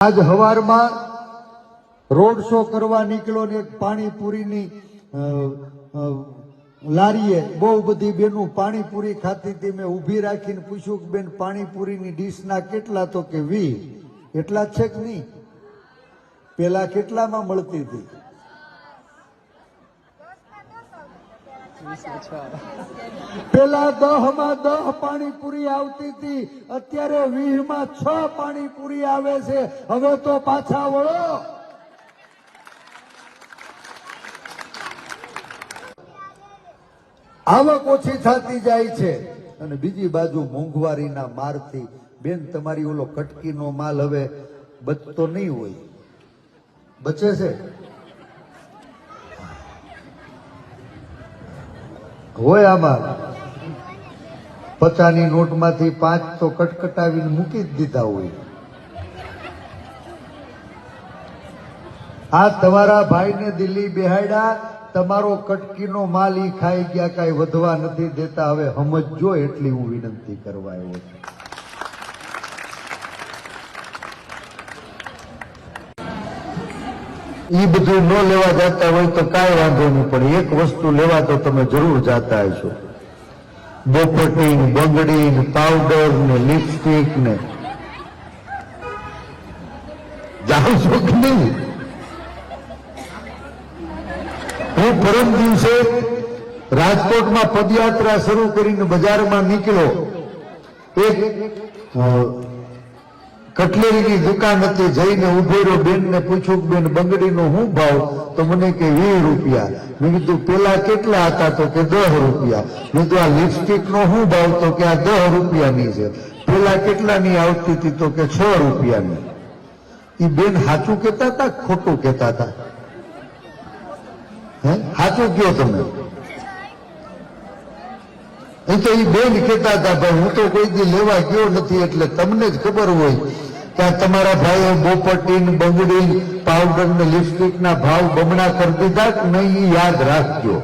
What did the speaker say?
આજ હવારમાં road show કરવા નીકળ્યો ને પાણીપુરીની લારીએ બહુ બધી બેનું પાણીપુરી ખાતી હતી. મેં ઊભી રાખીને પૂછ્યું કે બેન, પાણીપુરીની ડીશના કેટલા તો કે વી એટલા છે કે નહીં? પેલા કેટલામાં મળતી હતી? પેલા દહમાં દહ પાણીપુરી આવતી હતી. અત્યારે વીહમાં છ પાણીપુરી આવે છે. હવે તો પાછા વળો. આવક ઓછી થતી જાય છે. અને બીજી બાજુ મોંઘવારીના મારથી. બેન, તમારી ઓલો કટકીનો માલ હવે બચતો નહીં હોય. બચે છે? હોય આમાં. પચાની નોટમાંથી પાંચ તો કટકટાવીને મૂકી જ દીધા હોય. આ તમારા ભાઈને દિલ્હી બેહાડ્યા તમારો કટકીનો માલ ઈ ખાઈ ગયા કાંઈ વધવા નથી દેતા. હવે સમજજો એટલી હું વિનંતી કરવા આવ્યો છું. ઈ બધું ન લેવા જતા હોય તો કાંઈ વાંધો નહીં પણ એક વસ્તુ લેવા તો તમે જરૂર જાતા હશો. બોપટી બંગડી પાવડર ને લિપસ્ટિક ને. જાઉં છો કે નહીં? હું પરમ દિવસે રાજકોટમાં પદયાત્રા શરૂ કરીને બજારમાં નીકળ્યો. એક કટલેરીની દુકાન હતી, જઈને ઊભો રહ્યો બેનને પૂછ્યું બેન બેન, બંગડીનો શું ભાવ? તો મને કે, વીસ રૂપિયા. મેં કીધું, પેલા કેટલા હતા? તો કે, દસ રૂપિયા. મેં કીધું, આ લિપસ્ટિક નો શું ભાવ? તો કે, આ દસ રૂપિયાની છે. પેલા કેટલાની આવતી હતી? તો કે, છ રૂપિયાની. એ બેન સાચું કહેતા હતા ખોટું કહેતા હતા? હે? સાચું કયો તમે. એ તો એ બેન કહેતા હતા, ભાઈ, હું તો કોઈ દી લેવા ગયો નથી એટલે તમને જ ખબર હોય કે તમારા ભાઈએ બોપટી બંગડી પાવડર ને લિપસ્ટિક ના ભાવ બમણા કરી દીધા કે નહીં યાદ રાખજો.